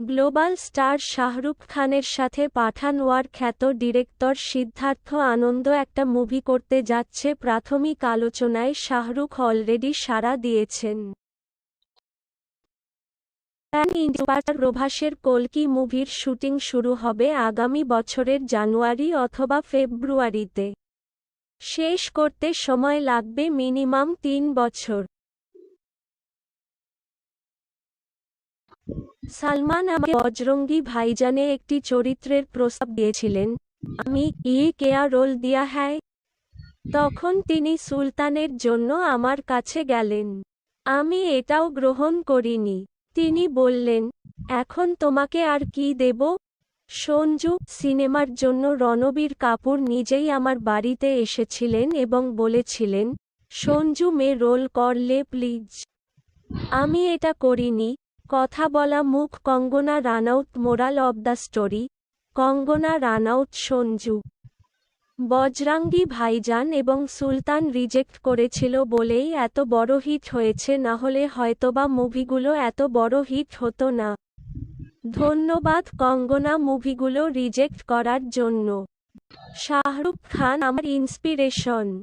Global star Shahrukh খানের সাথে Pathaan war খ্যাত ডিরেক্টর সিদ্ধার্থ আনন্দ একটা মুভি করতে যাচ্ছে প্রাথমিক আলোচনায় শাহরুখ অলরেডি সাড়া দিয়েছেন। প্রভাসের কল্কি মুভির শুটিং শুরু হবে আগামী বছরের জানুয়ারি অথবা ফেব্রুয়ারিতে। শেষ করতে সময় লাগবে মিনিমাম তিন বছর। সালমান আমাকে বজরঙ্গি ভাইজানে একটি চরিত্রের প্রস্তাব দিয়েছিলেন। আমি ই কেয়া রোল দিয়া হ্যায়? তখন তিনি সুলতানের জন্য আমার কাছে গেলেন। আমি এটাও গ্রহণ করিনি। তিনি বললেন, এখন তোমাকে আর কি দেব? সঞ্জু সিনেমার জন্য রণবীর কাপুর নিজেই আমার বাড়িতে এসেছিলেন এবং বলেছিলেন, সঞ্জু মে রোল করলে প্লিজ। আমি এটা করিনি। কথা বলা মুখ Kangana Ranaut moral of the story, Kangana Ranaut Sanju. Bajrangi Bhaijaan এবং সুলতান রিজেক্ট করেছিল বলেই এত বড় হিট হয়েছে, না হলে হয়তোবা মুভিগুলো এত বড় হিট হতো না। ধন্যবাদ কঙ্গনা মুভিগুলো রিজেক্ট করার জন্য। শাহরুখ খান আমার ইন্সপিরেশন।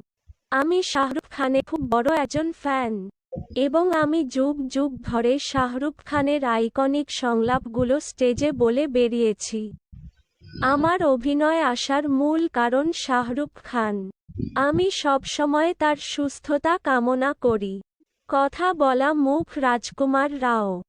আমি শাহরুখ খানের খুব বড় একজন ফ্যান। এবং আমি যুগ যুগ ধরে শাহরুখ খানের আইকনিক সংলাপগুলো স্টেজে বলে বেরিয়েছি। আমার অভিনয় আসার মূল কারণ শাহরুখ খান। আমি সবসময় তার সুস্থতা কামনা করি। কথা বলা মুখ রাজকুমার রাও।